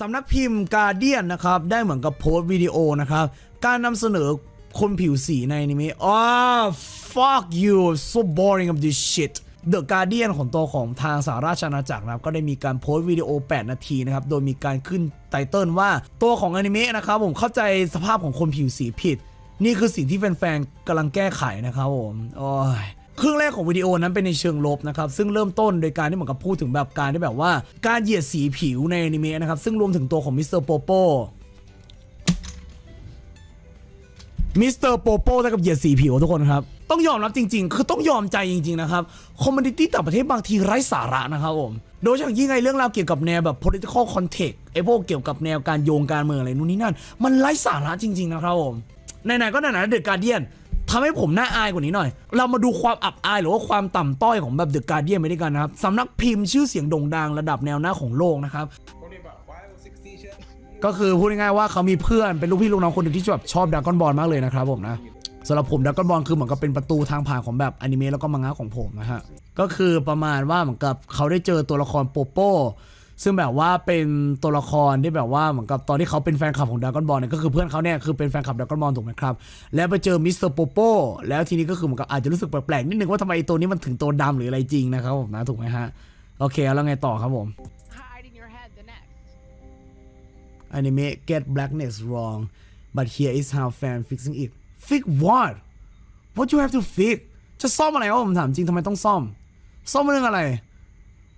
สำนักพิมพ์การเดียนนะครับได้เหมือนกับโพสต์วิดีโอนะครับการนำเสนอคนผิวสีในอนิเมะอ๋อ fuck you so boring of this shit The Guardian ของตัวของทางสหราชอาณาจักรนะครับก็ได้มีการโพสต์วิดีโอ 8 นาทีนะครับ โดยมีการขึ้นไตเติลว่าตัวของอนิเมะนะครับผมเข้าใจสภาพของคนผิวสีผิด นี่คือสิ่งที่แฟนๆกำลังแก้ไขนะครับผมโอ้ย ครึ่งแรกของวิดีโอนั้นเป็นในเชิงลบนะครับซึ่งเริ่มต้นโดยการที่เหมือนกับพูดถึงแบบการที่แบบว่าการเหยียดสีผิวในอนิเมะนะครับซึ่งรวมถึงตัวของมิสเตอร์โปโปมิสเตอร์โปโปได้กับเหยียดสีผิวทุกคนครับ ต้องยอมรับจริง ๆ คือต้องยอมใจจริง ๆ นะครับ คอมมูนิตี้ต่างประเทศบางทีไร้สาระนะครับผม โดยเฉพาะยิ่งไงเรื่องราวเกี่ยวกับแนวแบบ political context ไอ้พวกเกี่ยวกับแนวการโยงการเมืองอะไรนู่นนี่นั่น มันไร้สาระจริง ๆ นะครับผม ไหนๆก็ไหนๆเดอะการเดียน ทำให้ผมน่าอายกว่านี้หน่อย เรามาดูความอับอายหรือว่าความต่ำต้อยของแบบเดอะการเดียนไปด้วยกันนะครับสำนักพิมพ์ชื่อเสียงโด่งดังระดับแนวหน้าของโลกนะครับก็คือพูดง่ายๆว่าเขามีเพื่อนเป็นลูกพี่ลูกน้องคนหนึ่งที่แบบชอบด r a ก้อนบอลมากเลยนะครับผมนะสำหรับผมด r a ก้อนบอลคือเหมือนกับเป็นประตูทางผ่านของแบบอนิเมะแล้วก็มังงะของผมนะฮะก็คือประมาณว่าเหมือนกับเขาได้เจอตัวละครโปโป้ ซึ่งแบบว่าเป็นตัวละครที่แบบว่าเหมือนกับตอนที่เขาเป็นแฟนคลับของด r a ก้อนบอลเนี่ยก็คือเพื่อนเขาเนี่ยคือเป็นแฟนคลับด r a ก้อนบอลถูกไหมครับ แล้วไปเจอมิสเตอร์โปโป้แล้วทีนี้ก็คือเหมือนกับอาจจะรู้สึกแปลกๆนิดนึงว่าทำไมไอ้ตัวนี้มันถึงตัวดำหรืออะไรจริงนะครับผมนะถูกไหมฮะโอเคแล้วไงต่อครับผม hide in your head the next. anime get blackness wrong but here is how fan fixing it fix what what you have to fix จะซ่อมอะไรวะผมถามจริงทำไมต้องซ่อม ซ่อมเรื่องอะไร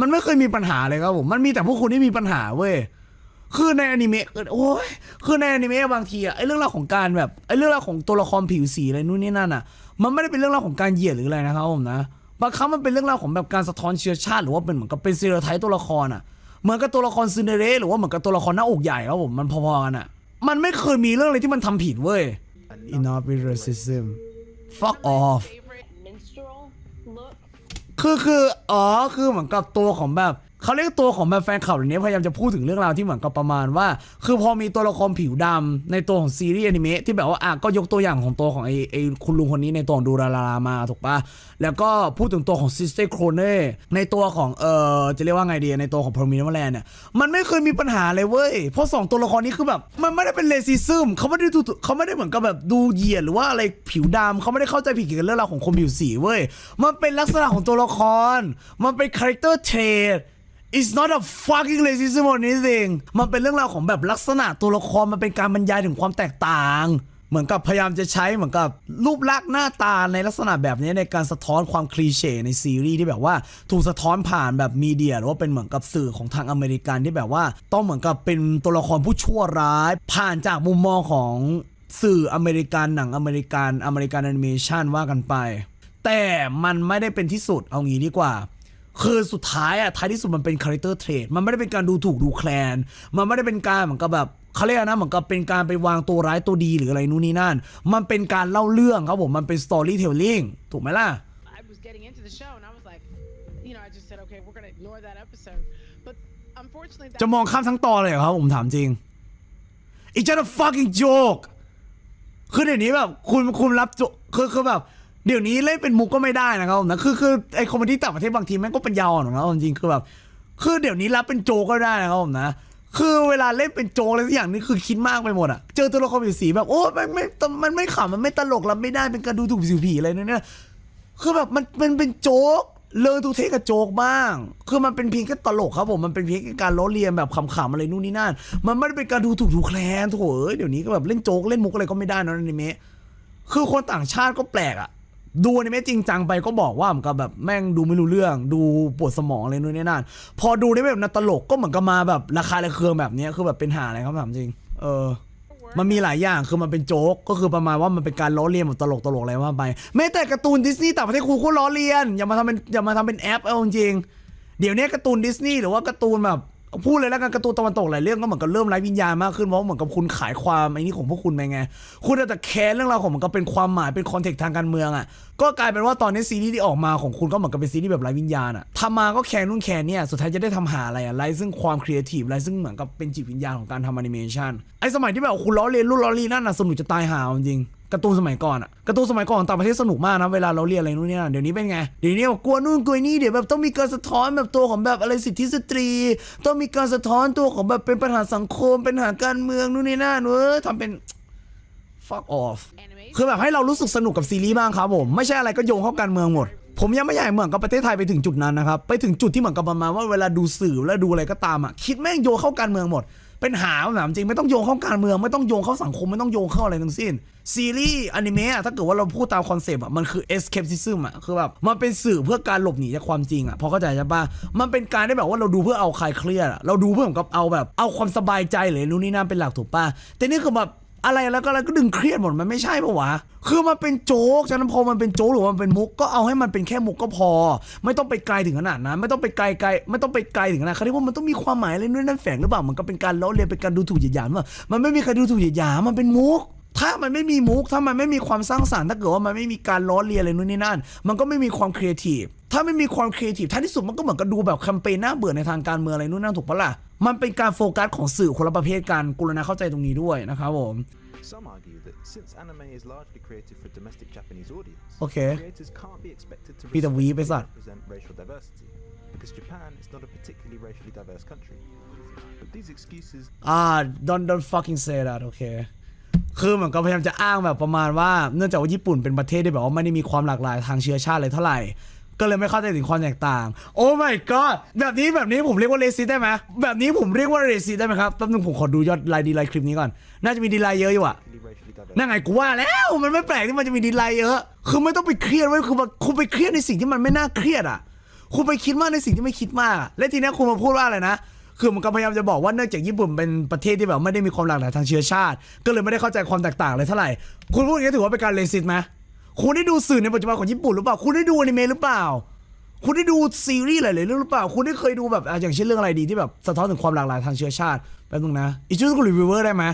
มันไม่เคยมีปัญหาเลยครับผม มันมีแต่พวกคุณที่มีปัญหาเว้ย คือในอนิเมะโอ้ย คือในอนิเมะบางทีอะไอเรื่องราวของการแบบไอเรื่องราวของตัวละครผิวสีอะไรนู่นนี่นั่นอะมันไม่ได้เป็นเรื่องราวของการเหยียดหรืออะไรนะครับผมนะ บางครั้งมันเป็นเรื่องราวของแบบการสะท้อนเชื้อชาติหรือว่าเป็นเหมือนกับเป็นซีเรไทป์ตัวละครอะเหมือนกับตัวละครซินเดเรหรือว่าเหมือนกับตัวละครหน้าอกใหญ่ครับผมมันพอๆกันอะมันไม่เคยมีเรื่องอะไรที่มันทำผิดเว้ย enough with racism fuck off คือคืออ๋อคือเหมือนกับตัวของแบบ เขาเรียกตัวของแบบแฟนคลับเหล่านี้พยายามจะพูดถึงเรื่องราวที่เหมือนกับประมาณว่า คือพอมีตัวละครผิวดำในตัวของซีรีส์อนิเมะที่แบบว่าอะก็ยกตัวอย่างของตัวของไอไอคุณลุงคนนี้ในตัวของดูรารามาถูกปะแล้วก็พูดถึงตัวของซิสเตอร์โครเน่ในตัวของเออจะเรียกว่าไงดีในตัวของพรมินแลนเนี่ยมันไม่เคยมีปัญหาเลยเว้ยเพราะสองตัวละครนี้คือแบบมันไม่ได้เป็นเลซิซึมเขาไม่ได้ดูเขาไม่ได้เหมือนกับแบบดูเหยียดหรือว่าอะไรผิวดำเขาไม่ได้เข้าใจผิดเกี่ยวกับเรื่องราวของคนผิวสีเว้ยมันเป็นลักษณะของตัวละคร มันเป็นคาแรคเตอร์เทรด It's not a fucking racism or anything มันเป็นเรื่องราวของแบบลักษณะตัวละครมันเป็นการบรรยายถึงความแตกต่าง เหมือนกับพยายามจะใช้เหมือนกับรูปลักษณ์หน้าตาในลักษณะแบบนี้ในการสะท้อนความคลีเช่ในซีรีส์ที่แบบว่าถูกสะท้อนผ่านแบบมีเดียหรือว่าเป็นเหมือนกับสื่อของทางอเมริกันที่แบบว่าต้องเหมือนกับเป็นตัวละครผู้ชั่วร้าย ผ่านจากมุมมองของสื่ออเมริกันหนังอเมริกันอเมริกันแอนิเมชันว่ากันไป แต่มันไม่ได้เป็นที่สุดเอางี้ดีกว่า คือสุดท้ายอะท้ายที่สุดมันเป็นคาแรคเตอร์เทรดมันไม่ได้เป็นการดูถูกดูแคลน มันไม่ได้เป็นการเหมือนกับแบบเขาเรียกนะเหมือนกับเป็นการไปวางตัวร้ายตัวดีหรืออะไรนู่นนี่นั่น มันเป็นการเล่าเรื่องครับผม มันเป็นสตอรี่เทลลิ่งถูกไหมล่ะ I was getting into the show and I was like, you know, I just said, okay, we're gonna ignore that episode. But unfortunately, that จะมองข้ามทั้งตอนเลยเหรอครับผมถามจริง It's just a fucking joke คือเดี๋ยวนี้แบบคุณคุณรับโจคือคือแบบ เดี๋ยวนี้เล่นเป็นมุกก็ไม่ได้นะครับผมนะคือคือไอคอมเมดี้ต่างประเทศบางทีแม่งก็เป็นยาวอ่อนของเราจริงคือแบบคือเดี๋ยวนี้รับเป็นโจก็ได้นะครับผมนะคือเวลาเล่นเป็นโจอะไรสักอย่างนี่คือคิดมากไปหมดอะเจอตัวละครผิวสีแบบโอ้มันไม่มันไม่ขำมันไม่ตลกรับไม่ได้เป็นการดูถูกผิวผีอะไรเนี่ยคือแบบมันมันเป็นโจ๊กเลิกดูเทกับโจกบ้าง คือมันเป็นเพียงแค่ตลกครับผม มันเป็นเพียงแค่การล้อเลียนแบบขำๆอะไรนู่นนี่นั่น มันไม่ได้เป็นการดูถูกดูแคลนโถเอ้ยเดี๋ยวนี้ก็แบบเล่นโจกเล่นมุกอะไรก็ไม่ได้นะอนิเมะ คือคนต่างชาติก็แปลกอะ ดูอนิเมะจริงจังไปก็บอกว่าเหมือนกับแบบแม่งดูไม่รู้เรื่อง ดูปวดสมองอะไรนู่นนี่นั่นพอดูในแบบนัตลกก็เหมือนกับมาแบบราคาระเคืองแบบเนี้ยคือแบบเป็นหาอะไรครับถามจริง เออ มันมีหลายอย่างคือมันเป็นโจ๊กก็คือประมาณว่ามันเป็นการล้อเลียนแบบตลกตลกอะไรว่าไปแม้แต่การ์ตูนดิสนีย์ต่างประเทศครูก็ล้อเลียนอย่ามาทำเป็นอย่ามาทำเป็นแอปเอาจริงเดี๋ยวนี้การ์ตูนดิสนีย์หรือว่าการ์ตูนแบบ พูดเลยแล้วกันการ์ตูนตะวันตกหลายเรื่องก็เหมือนกับเริ่มไร้วิญญาณมากขึ้นเพราะเหมือนกับคุณขายความไอ้นี่ของพวกคุณไปไง คุณอาจจะแคร์เรื่องราวของมันก็เป็นความหมายเป็นคอนเทกต์ทางการเมืองอะก็กลายเป็นว่าตอนนี้ซีรีส์ที่ออกมาของคุณก็เหมือนกับเป็นซีรีส์แบบไร้วิญญาณอะทำมาก็แคร์นู่นแคร์เนี่ยสุดท้ายจะได้ทำหาอะไรอะไร้ซึ่งความครีเอทีฟไร้ซึ่งเหมือนกับเป็นจิตวิญญาณของการทำแอนิเมชันไอ้สมัยที่แบบคุณล้อเลียนรุ่นล้อลีนั่นน่ะสนุกจะตายหาจริง การ์ตูนสมัยก่อนอะการ์ตูนสมัยก่อนต่างประเทศสนุกมากนะเวลาเราเรียนอะไรนู่นนี่นั่นเดี๋ยวนี้เป็นไงเดี๋ยวนี้แบบกลัวนู่นกลัวนี่เดี๋ยวแบบต้องมีการสะท้อนแบบตัวของแบบอะไรสิทธิสตรี ต้องมีการสะท้อนตัวของแบบเป็นปัญหาสังคมเป็นปัญหาการเมืองนู่นนี่นั่นเว้ยทำเป็น fuck off Animation. คือแบบให้เรารู้สึกสนุกกับซีรีส์บ้างครับผม ไม่ใช่อะไรก็โยงเข้าการเมืองหมด ผมยังไม่อยากให้เหมือนกับประเทศไทยไปถึงจุดนั้นนะครับ ไปถึงจุดที่เหมือนกับประมาณว่าเวลาดูสื่อแล้วดูอะไรก็ตามอะคิดแม่งโยงเข้าการเมืองหมด เป็นหาแบบจริงไม่ต้องโยงเข้าการเมืองไม่ต้องโยงเข้าสังคมไม่ต้องโยงเข้าอะไรทั้งสิ้น ซีรีส์อนิเมะถ้าเกิดว่าเราพูดตามคอนเซปต์อะมันคือ escapism อะคือแบบมันเป็นสื่อเพื่อการหลบหนีจากความจริงอะพอเข้าใจใช่ปะมันเป็นการได้แบบว่าเราดูเพื่อเอาคลายเครียดเราดูเพื่อเหมือนกับเอาแบบเอาความสบายใจหรือนู่นนี่นั่นเป็นหลักถูกปะแต่นี่คือแบบ อะไรแล้วก็อะไรก็ดึงเครียดหมดมันไม่ใช่ปะวะ คือมันเป็นโจ๊กฉะนั้นพอมันเป็นโจ๊กหรือว่ามันเป็นมุกก็เอาให้มันเป็นแค่มุกก็พอ ไม่ต้องไปไกลถึงขนาดนั้น ไม่ต้องไปไกลไกลไม่ต้องไปไกลถึงขนาดเขาเรียกว่ามันต้องมีความหมายอะไรนู่นนั่นแฝงหรือเปล่ามันก็เป็นการล้อเลียนเป็นการดูถูกเหยียดหยามว่ามันไม่มีใครดูถูกเหยียดหยามมันเป็นมุกถ้ามันไม่มีมุกถ้ามันไม่มีความสร้างสรรค์ถ้าเกิดว่ามันไม่มีการล้อเลียนอะไรนู่นนี่นั่น มันก็ไม่มีความครีเอทีฟ ถ้าไม่มีความครีเอทีฟท้ายที่สุดมันก็เหมือนกับดูแบบแคมเปญน่าเบื่อในทางการเมืองอะไรนู่นนั่นถูกปะล่ะ มันเป็นการโฟกัสของสื่อคนละประเภทกันกรุณาเข้าใจตรงนี้ด้วยนะครับผม Some argue that since anime is largely created for a domestic Japanese audience, Okay. creators can't be expected to Be the weeb, is reciprocally that? represent racial diversity, because Japan is not a particularly racially diverse country. But these excuses อ่า don't don't fucking say that โอเคคือเหมือนกับพยายามจะอ้างแบบประมาณว่าเนื่องจากว่าญี่ปุ่นเป็นประเทศที่แบบว่าไม่ได้มีความหลากหลายทางเชื้อชาติเลยเท่าไหร่ ก็เลยไม่เข้าใจถึงความแตกต่าง โอ้ my god แบบนี้แบบนี้ผมเรียกว่าเรซิได้ไหมแบบนี้ผมเรียกว่าเรซิได้ไหมครับแป๊บนึงผมขอดูยอดไลค์ดีไลค์คลิปนี้ก่อน น่าจะมีดีไลค์เยอะอยู่อะ really racially diverse. นั่นไงกูว่าแล้วมันไม่แปลกที่มันจะมีดีไลค์เยอะ คือไม่ต้องไปเครียดไว้ยคือแบบคุณไปเครียดในสิ่งที่มันไม่น่าเครียดอะคุณไปคิดมากในสิ่งที่ไม่คิดมากอะและทีเนี้ยคุณมาพูดว่าอะไรนะคือมันก็พยายามจะบอกว่าเนื่องจากญี่ปุ่นเป็นประเทศที่แบบไม่ได้มีความหลากหลายทางเชื้อชาติ ก็เลยไม่ได้เข้าใจความแตกต่างเลยเท่าไหร่ คุณพูดอย่างนี้ถือว่าเป็นการเลสิตไหม คุณได้ดูสื่อในปัจจุบันของญี่ปุ่นหรือเปล่า คุณได้ดูอนิเมะหรือเปล่า คุณได้ดูซีรีส์หลายๆเรื่องหรือเปล่า คุณได้เคยดูแบบอะอย่างเช่นเรื่องอะไรดีที่แบบสะท้อนถึงความหลากหลายทางเชื้อชาติแป๊บนึงนะอีจูสกุรีวิวเวอร์ได้ไหม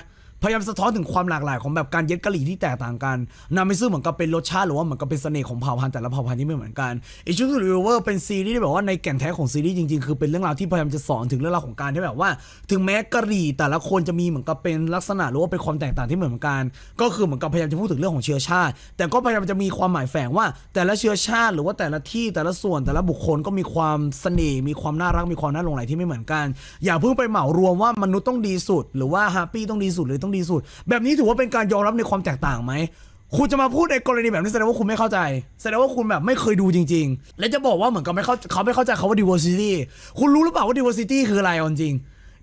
พยายามสะท้อนถึงความหลากหลายของแบบการเย็ดกะหรี่ที่แตกต่างกันนำไปซึ่งเหมือนกับเป็นรสชาติหรือว่าเหมือนกับเป็นเสน่ห์ของเผ่าพันธุ์แต่ละเผ่าพันธุ์ที่ไม่เหมือนกันอีชูสุรีวิเวอร์เป็นซีรีส์ที่แบบว่าในแก่นแท้ของซีรีส์จริงๆ คือเป็นเรื่องราวที่พยายามจะสอนถึงเรื่องราวของการที่แบบว่า ถึงแม้กะหรี่แต่ละคนจะมีเหมือนกับเป็นลักษณะหรือว่าเป็นความแตกต่างที่ไม่เหมือนกัน ก็คือเหมือนกับพยายามจะพูดถึงเรื่องของเชื้อชาติ แต่ก็พยายามจะมีความหมายแฝงว่า แต่ละเชื้อชาติ หรือว่าแต่ละที่แต่ละส่วนแต่ละบุคคลก็มีความเสน่ห์มีความน่ารักมีความน่าหลงใหลที่ไม่เหมือนกัน อย่าเพิ่งไปเหมารวมว่ามนุษย์ต้องดีสุด หรือว่าแฮปปี้ต้องดีสุดหรือต้องดีสุด แบบนี้ถือว่าเป็นการยอมรับในความแตกต่างไหมคุณจะมาพูดในกรณีแบบนี้แสดงว่าคุณไม่เข้าใจ แสดงว่าคุณแบบไม่เคยดูจริง ๆ และจะบอกว่าเหมือนกับไม่เข้าเขาไม่เข้าใจคาว่า diversity คุณรู้หรือเปล่าว่า diversity คืออะไรจริง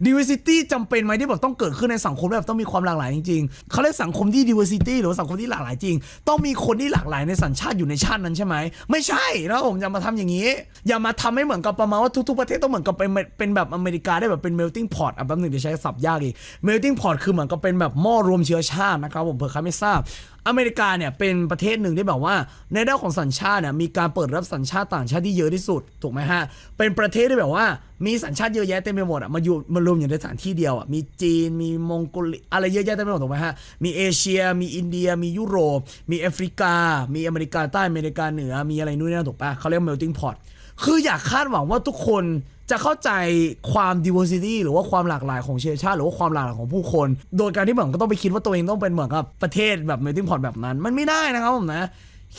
diversity จำเป็นไหมที่แบบต้องเกิดขึ้นในสังคมแบบต้องมีความหลากหลายจริงๆเขาเรียกสังคมที่ diversity หรือว่าสังคมที่หลากหลายจริง ต้องมีคนที่หลากหลายในสัญชาติอยู่ในชาตินั้นใช่ไหมไม่ใช่นะผมจะมาทำอย่างนี้ อย่ามาทำให้เหมือนกับประมาณว่าทุกๆประเทศต้องเหมือนกับเป็นเป็นแบบอเมริกาได้แบบเป็น melting pot อะแป๊บหนึงเดี๋ยวใช้ศัพท์ยากอีก melting pot คือเหมือนกับเป็นแบบหม้อรวมเชื้อชาตินะครับผมเผื่อใครไม่ทราบ อเมริกาเนี่ยเป็นประเทศหนึ่งที่แบบว่า ในด้านของสัญชาติเนี่ยมีการเปิดรับสัญชาติต่างชาติที่เยอะที่สุดถูกไหมฮะ เป็นประเทศที่แบบว่า มีสัญชาติเยอะแยะเต็มไปหมดอะมาอยู่มารวมอยู่ในสถานที่เดียวอะมีจีนมีมองโกเลียอะไรเยอะแยะเต็มไปหมดถูกไหมฮะมีเอเชีย มีอินเดีย มียุโรป มีแอฟริกา มีอเมริกาใต้อเมริกาเหนือมีอะไรนู่นนี่นั่นถูกปะเขาเรียก melting pot คืออยากคาดหวังว่าทุกคน จะเข้าใจความ diversity หรือว่าความหลากหลายของเชื้อชาติหรือว่าความหลากหลายของผู้คน โดยการที่เหมือนก็ต้องไปคิดว่าตัวเองต้องเป็นเหมือนกับประเทศแบบ melting pot แบบนั้น มันไม่ได้นะครับผมนะ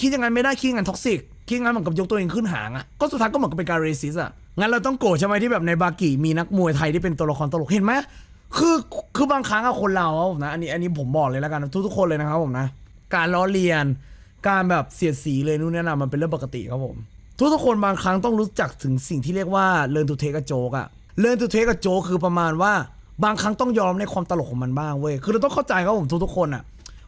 คิดอย่างนั้นไม่ได้คิดอย่างนั้นท็อกซิกคิดอย่างนั้นเหมือนกับยกตัวเองขึ้นหางอะก็สุดท้ายก็เหมือนกับเป็นการ racist อะงั้นเราต้องโกรธใช่ไหมที่แบบในบากิมีนักมวยไทยที่เป็นตัวละครตลกเห็นไหมคือคือบางครั้งอะคนเราผมนะอันนี้อันนี้ผมบอกเลยแล้วกันนะทุกๆคนเลยนะครับผมนะ การล้อเลียนการแบบเสียดสีเลยนู่นนี่นะมันเป็นเรื่องปกติครับผม ทุกๆคนบางครั้งต้องรู้จักถึงสิ่งที่เรียกว่า learn to take a joke อะ learn to take a joke คือประมาณว่าบางครั้งต้องยอมในความตลกของมันบ้างเว้ยคือเราต้องเข้าใจครับผมทุกๆคนอะ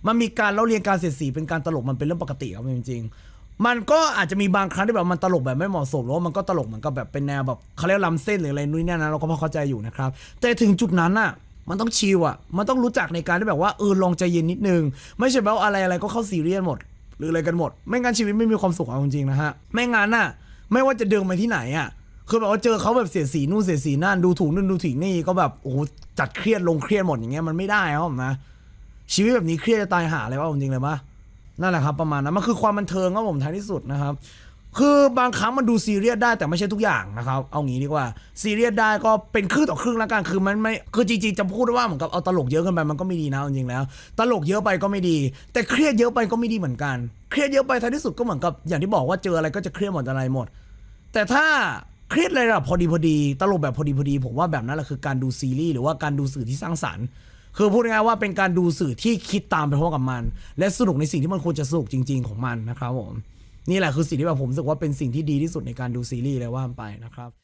มันมีการเล่าเรียนการเสียดสีเป็นการตลกมันเป็นเรื่องปกติครับจริงๆมันก็อาจจะมีบางครั้งที่แบบมันตลกแบบไม่เหมาะสมหรือว่ามันก็ตลกเหมือนกับแบบเป็นแนวแบบเขาเรียกลำเส้นหรืออะไรนู่นนี่นะเราก็พอเข้าใจอยู่นะครับแต่ถึงจุดนั้นอะมันต้องชิลอะมันต้องรู้จักในการที่แบบว่าเออลองใจเย็นนิดนึง ไม่ใช่แบบอะไรอะไรก็เข้าซีเรียสหมด หรืออะไรกันหมด ไม่งั้นชีวิตไม่มีความสุขเอาจริงๆนะฮะไม่งั้นน่ะไม่ว่าจะเดินไปที่ไหนอะคือแบบว่าเจอเขาแบบเสียสีนู่นเสียสีนั่นดูถูกนู่นดูถูกนี่ก็แบบโอ้โหจัดเครียดลงเครียดหมดอย่างเงี้ยมันไม่ได้ครับผมนะชีวิตแบบนี้เครียดจะตายหาเลยว่าจริงเลยปะนั่นแหละครับประมาณนั้นมันคือความบันเทิงครับผมท้ายที่สุดนะครับ คือบางครั้งมันดูซีเรียสได้แต่ไม่ใช่ทุกอย่างนะครับ เอางี้ดีกว่าซีเรียสได้ก็เป็นครึ่งต่อครึ่งแล้วกันคือมันไม่คือจริงๆจะพูดว่าเหมือนกับเอาตลกเยอะเกินไปมันก็ไม่ดีนะจริงๆแล้ว ตลกเยอะไปก็ไม่ดี แต่เครียดเยอะไปก็ไม่ดีเหมือนกัน เครียดเยอะไปท้ายที่สุดก็เหมือนกับอย่างที่บอกว่าเจออะไรก็จะเครียดหมดอะไรหมด แต่ถ้าเครียดอะไรแบบพอดีพอดี ตลกแบบพอดีพอดี ผมว่าแบบนั้นแหละคือการดูซีรีส์หรือว่าการดูสื่อที่สร้างสรรค์คือพูดง่ายๆว่าเป็นการดูสื่อที่คิดตามไปพร้อมกับมัน และสนุกในสิ่งที่มันควรจะสนุกจริง ๆของมันนะครับผม นี่แหละคือสิ่งที่แบบผมรู้สึกว่าเป็นสิ่งที่ดีที่สุดในการดูซีรีส์เลยว่าไปนะครับ